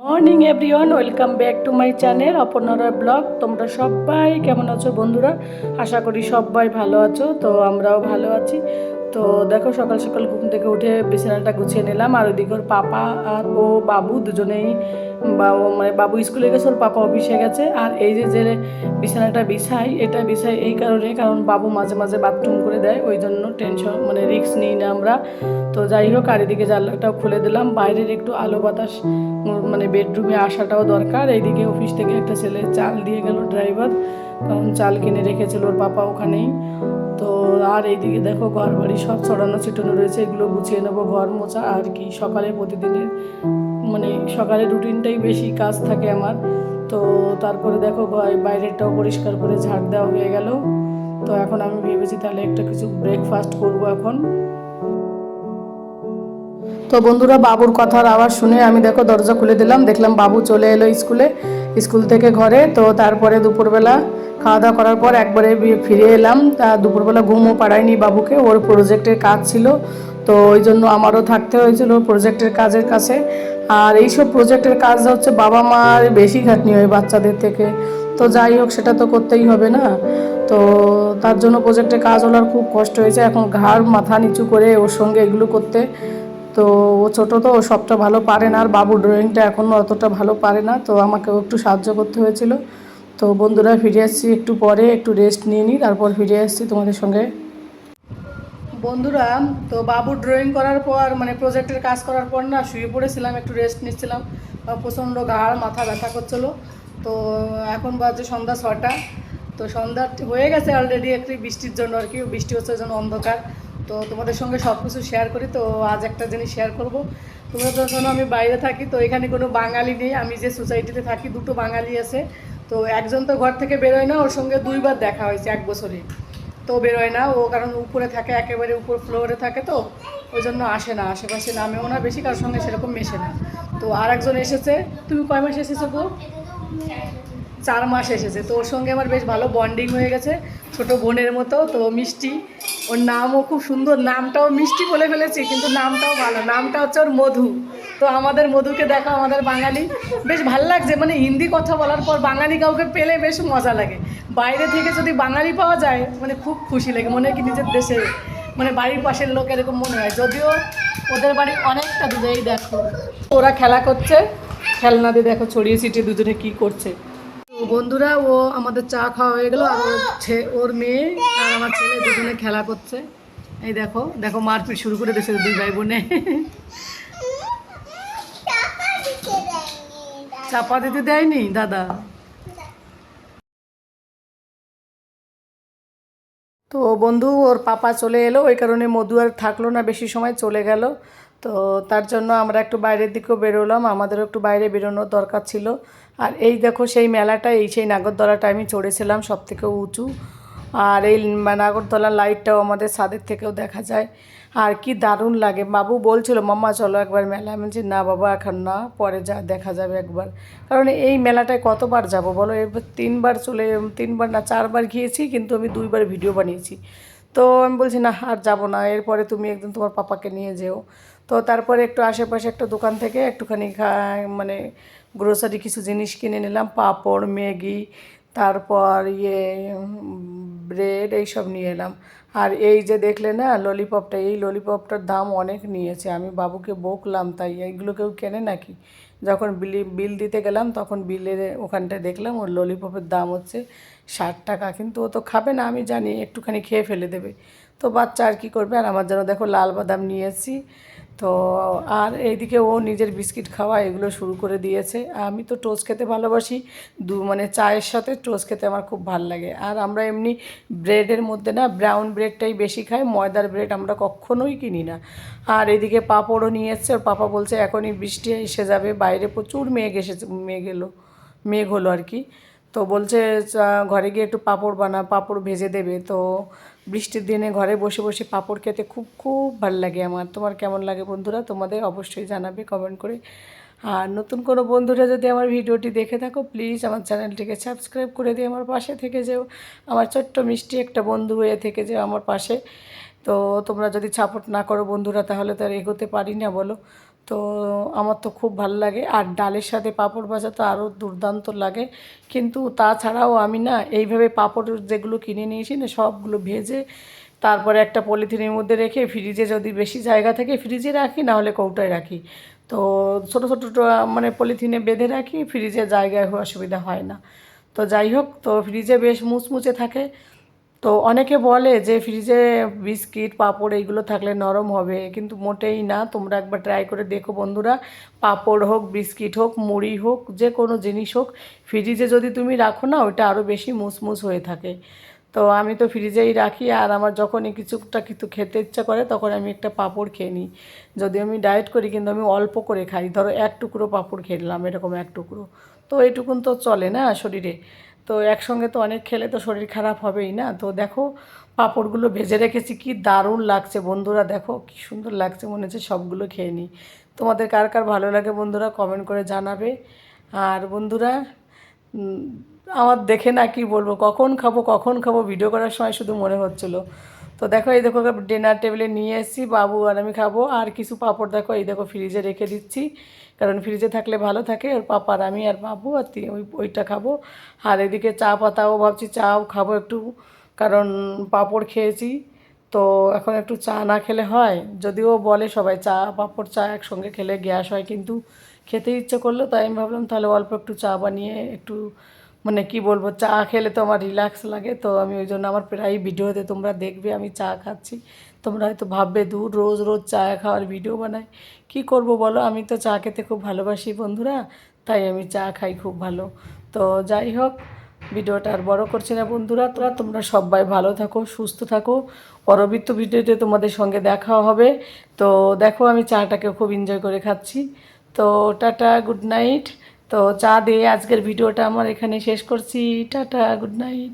Morning everyone welcome back to my channel অপর্ণরা vlog তোমরা সবাই কেমন আছো বন্ধুরা? আশা করি সবাই ভালো আছো, তো আমরাও ভালো আছি। তো দেখো সকাল সকাল ঘুম থেকে উঠে বিছানাটা গুছিয়ে নিলাম আর ওইদিকে ওর পাপা আর ও বাবু দুজনেই বা ও মানে বাবু স্কুলে গেছে, ওর পাপা অফিসে গেছে আর এই যে যে বিছানাটা বিছাই, এটা বিছাই এই কারণে, কারণ বাবু মাঝে মাঝে বাথরুম করে দেয়, ওই জন্য টেনশন মানে রিস্ক নিই না আমরা। তো যাই হোক, আর এদিকে জানলাটাও খুলে দিলাম, বাইরের একটু আলো বাতাস মানে বেডরুমে আসাটাও দরকার। এইদিকে অফিস থেকে একটা ছেলে চাল দিয়ে গেল ড্রাইভার কারণ চাল কিনে রেখেছিল ওর পাপা ওখানেই। তো আর এইদিকে দেখো ঘর বাড়ি সব ছড়ানো ছিটানো রয়েছে, এগুলো গুছিয়ে নেব, ঘর মোছা আর কি। সকালে প্রতিদিনের মানে সকালে রুটিনটাই বেশি কাজ থাকে আমার। তো তারপরে দেখো বাইরেরটাও পরিষ্কার করে ঝাড় দেওয়া হয়ে গেল। তো এখন আমি ভেবেছি তাহলে একটা কিছু ব্রেকফাস্ট করব এখন। তো বন্ধুরা, বাবুর কথার আওয়াজ শুনে আমি দেখো দরজা খুলে দিলাম। দেখলাম বাবু চলে এলো স্কুলে, স্কুল থেকে ঘরে। তো তারপরে দুপুরবেলা খাওয়া দাওয়া করার পর একবারে ফিরে এলাম। তা দুপুরবেলা ঘুমও পাড়ায়নি বাবুকে, ওর প্রজেক্টের কাজ ছিল। তো ওই জন্য আমারও থাকতে হয়েছিল প্রজেক্টের কাজের কাছে। আর এইসব প্রজেক্টের কাজ হচ্ছে বাবা মার বেশি খাটনি হয় বাচ্চাদের থেকে। তো যাই হোক, সেটা তো করতেই হবে না। তো তার জন্য প্রজেক্টের কাজ ওনার খুব কষ্ট হয়েছে। এখন ঘাড় মাথা নিচু করে ওর সঙ্গে এগুলো করতে তো ও ছোটো তো, ও সবটা ভালো পারে না। আর বাবু ড্রয়িংটা এখনও অতটা ভালো পারে না। তো আমাকেও একটু সাহায্য করতে হয়েছিল। তো বন্ধুরা, ফিরে আসছি একটু পরে, একটু রেস্ট নিয়ে নিই তারপর ফিরে আসছি তোমাদের সঙ্গে। বন্ধুরা, তো বাবু ড্রয়িং করার পর মানে প্রজেক্টের কাজ করার পর না, শুয়ে পড়েছিলাম, একটু রেস্ট নিচ্ছিলাম। প্রচণ্ড গাড় মাথা ব্যথা করছিল। তো এখন বাজে সন্ধ্যা ছটা। তো সন্ধ্যা হয়ে গেছে অলরেডি একটি বৃষ্টির জন্য আর কি। বৃষ্টি হচ্ছে জন্য অন্ধকার। তো তোমাদের সঙ্গে সব কিছু শেয়ার করি, তো আজ একটা জিনিস শেয়ার করব। তোমরা তো যখন আমি বাইরে থাকি, তো এখানে কোনো বাঙালি নেই। আমি যে সোসাইটিতে থাকি, দুটো বাঙালি আছে। তো একজন তো ঘর থেকে বেরোয় না, ওর সঙ্গে দুইবার দেখা হয়েছে, এক বছরে। তো বেরোয় না, ও কারণ উপরে থাকে, একেবারে উপর ফ্লোরে থাকে তো, ওই জন্য আসে না। আশেপাশে নামেও না বেশি, কারোর সঙ্গে সেরকম মেশে না। তো আর একজন এসেছে, তুমি কয় মাস এসেছ চার মাস এসেছে। তো ওর সঙ্গে আমার বেশ ভালো বন্ডিং হয়ে গেছে, ছোট বোনের মতো, তো মিষ্টি। ওর নামও খুব সুন্দর, নামটাও মিষ্টি বলে ফেলেছি, কিন্তু নামটাও ভালো। নামটা হচ্ছে ওর মধু। তো আমাদের মধুকে দেখো, আমাদের বাঙালি। বেশ ভালো লাগছে মানে হিন্দি কথা বলার পর বাঙালি কাউকে পেলে বেশ মজা লাগে। বাইরে থেকে যদি বাঙালি পাওয়া যায় মানে খুব খুশি লাগে, মনে হয় কি নিজের দেশে মানে বাড়ির পাশের লোক এরকম মনে হয়। যদিও ওদের বাড়ি অনেকটা দূরে, এই দেখো। ওরা খেলা করছে, খেলনা দিয়ে দেখো ছড়িয়ে ছিটিয়ে দুজনে কি করছে। বন্ধুরা, ও আমাদের চা খাওয়া হয়ে গেল, আর ওর মেয়ে আর আমার ছেলে দুজনে খেলা করছে। এই দেখো দেখো মারপিট শুরু করে দিয়েছে দুই ভাই বোনে। চাপা দিতে দেয়নি, দাদা? তো বন্ধু, ওর পাপা চলে এলো, ওই কারণে মধু আর থাকল না, বেশি সময় চলে গেল। তো তার জন্য আমরা একটু বাইরের দিকেও বেরোলাম, আমাদেরও একটু বাইরে বেরোনোর দরকার ছিল। আর এই দেখো সেই মেলাটা, এই সেই নাগরদোলাটা আমি চড়েছিলাম সব থেকে উঁচু। আর এই নাগরদোলার লাইটটাও আমাদের ছাদের থেকেও দেখা যায়। আর কি দারুণ লাগে। বাবু বলছিল, মাম্মা, চলো একবার মেলা আমি বলছি, না বাবা, এখন না, পরে যা, দেখা যাবে একবার। কারণ এই মেলাটায় কতবার যাব বলো? এবার তিনবার চলে, তিনবার না, চারবার গিয়েছি, কিন্তু আমি দুইবার ভিডিও বানিয়েছি। তো আমি বলছি, না, আর যাব না। এরপরে তুমি একদিন তোমার পাপাকে নিয়ে যেও। তো তারপরে একটু আশেপাশে একটা দোকান থেকে একটুখানি মানে গ্রোসারি কিছু জিনিস কিনে নিলাম। পাঁপড়, ম্যাগি, তারপর ইয়ে ব্রেড এইসব নিয়ে এলাম। আর এই যে দেখলে না ললিপপটা এই ললিপপটার দাম অনেক নিয়েছে। আমি বাবুকে বকলাম, তাই এইগুলো কেউ কেনে নাকি? যখন বিলি, বিল দিতে গেলাম, তখন বিলের ওখানটায় দেখলাম, ওর ললিপপের দাম হচ্ছে ষাট টাকা। কিন্তু ও তো খাবে না, আমি জানি, একটুখানি খেয়ে ফেলে দেবে। তো বাচ্চা আর কী করবে? আর আমার জন্য দেখো লাল বাদাম নিয়ে এসেছি। তো আর এইদিকে ও নিজের বিস্কিট খাওয়া এগুলো শুরু করে দিয়েছে। আমি তো টোস্ট খেতে ভালোবাসি। দু মানে চায়ের সাথে টোস্ট খেতে আমার খুব ভালো লাগে। আর আমরা এমনি ব্রেডের মধ্যে না ব্রাউন ব্রেডটাই বেশি খাই, ময়দার ব্রেড আমরা কখনোই কিনি না। আর এদিকে পাঁপড়ও নিয়ে এসছে, ওর পাপা বলছে, এখনই বৃষ্টি এসে যাবে, বাইরে প্রচুর মেঘ এসেছে, মেঘ এলো, মেঘ হলো আর কি। তো বলছে ঘরে গিয়ে একটু পাঁপড় বানা, পাঁপড় ভেজে দেবে। তো বৃষ্টির দিনে ঘরে বসে বসে পাঁপড় খেতে খুব খুব ভালো লাগে আমার। তোমার কেমন লাগে বন্ধুরা? তোমাদের অবশ্যই জানাবে কমেন্ট করে। আর নতুন কোনো বন্ধুরা যদি আমার ভিডিওটি দেখে থাকো প্লিজ আমার চ্যানেলটিকে সাবস্ক্রাইব করে দিয়ে আমার পাশে থেকে যেও। আমার ছোট্ট মিষ্টি একটা বন্ধু হয়ে থেকে যেও আমার পাশে। তো তোমরা যদি সাপোর্ট না করো বন্ধুরা, তাহলে তো আর এগোতে পারি না, বলো। তো আমার তো খুব ভালো লাগে। আর ডালের সাথে পাঁপড় ভাজা তো আরও দুর্দান্ত লাগে। কিন্তু তাছাড়াও আমি না এইভাবে পাঁপড় যেগুলো কিনে নিয়েছি না, সবগুলো ভেজে তারপরে একটা পলিথিনের মধ্যে রেখে ফ্রিজে যদি বেশি জায়গা থাকে ফ্রিজে রাখি না হলে কৌটায় রাখি। তো ছোটো ছোটো মানে পলিথিনে বেঁধে রাখি, ফ্রিজে জায়গায় অসুবিধা হয় না। তো যাই হোক, তো ফ্রিজে বেশ মুচমুচে থাকে। তো অনেকে বলে যে ফ্রিজে বিস্কিট পাঁপড় এইগুলো থাকলে নরম হবে, কিন্তু মোটেই না। তোমরা একবার ট্রাই করে দেখো বন্ধুরা। পাঁপড় হোক বিস্কিট হোক, মুড়ি হোক, যে কোনো জিনিস হোক ফ্রিজে যদি তুমি রাখো না ওটা আরও বেশি মুসমুস হয়ে থাকে। তো আমি তো ফ্রিজেই রাখি, আর আমার যখনই কিছুটা কিছু খেতে ইচ্ছা করে, তখন আমি একটা পাঁপড় খেয়ে নিই। যদি আমি ডায়েট করি, কিন্তু আমি অল্প করে খাই। ধরো এক টুকরো পাঁপড় খেলাম, এরকম এক টুকরো। তো এইটুকুন তো চলে না শরীরে। তো একসঙ্গে তো অনেক খেলে তো শরীর খারাপ হবেই না। তো দেখো পাঁপড়গুলো ভেজে রেখেছি, কি দারুণ লাগছে বন্ধুরা। দেখো কি সুন্দর লাগছে, মনে হচ্ছে সবগুলো খেয়ে নিই। তোমাদের কার কার ভালো লাগে বন্ধুরা কমেন্ট করে জানাবে। আর বন্ধুরা আমার দেখে না কি বলব, কখন খাব কখন খাব ভিডিও করার সময় শুধু মনে হচ্ছিল। তো দেখো, এই দেখো ডিনার টেবিলে নিয়ে এসেছি, বাবু আর আমি খাব। আর কিছু পাঁপড় দেখো, এই দেখো ফ্রিজে রেখে দিচ্ছি। কারণ ফ্রিজে থাকলে ভালো থাকে, ওর পাপার আমি আর বাবু আর ওই, ওইটা খাব। আর এদিকে চা পাতাও ভাবছি, চাও খাব একটু, কারণ পাঁপড় খেয়েছি। তো এখন একটু চা না খেলে হয়, যদিও বলে সবাই চা, পাঁপড়, চা একসঙ্গে খেলে গ্যাস হয়, কিন্তু খেতে ইচ্ছে করল, তাই আমি ভাবলাম তাহলে অল্প একটু চা বানিয়ে একটু মানে কি বলব, চা খেলে তো আমার রিল্যাক্স লাগে, তো আমি ওই জন্য আমার প্রায় ভিডিওতে তোমরা দেখবে আমি চা খাচ্ছি। তোমরা হয়তো ভাববে, দূর রোজ রোজ চা খাওয়ার ভিডিও বানাই, কি করব বলো? আমি তো চা খেতে খুব ভালোবাসি বন্ধুরা, তাই আমি চা খাই খুব ভালো। তো যাই হোক, ভিডিওটা আর বড় করছি না বন্ধুরা তোরা তোমরা সবাই ভালো থাকো, সুস্থ থাকো। পরবর্তী ভিডিওতে তোমাদের সঙ্গে দেখা হবে। তো দেখো আমি চাটাকে খুব এনজয় করে খাচ্ছি। তো টাটা গুড নাইট তো চা দিয়ে আজকের ভিডিওটা আমার এখানে শেষ করছি। Tata good night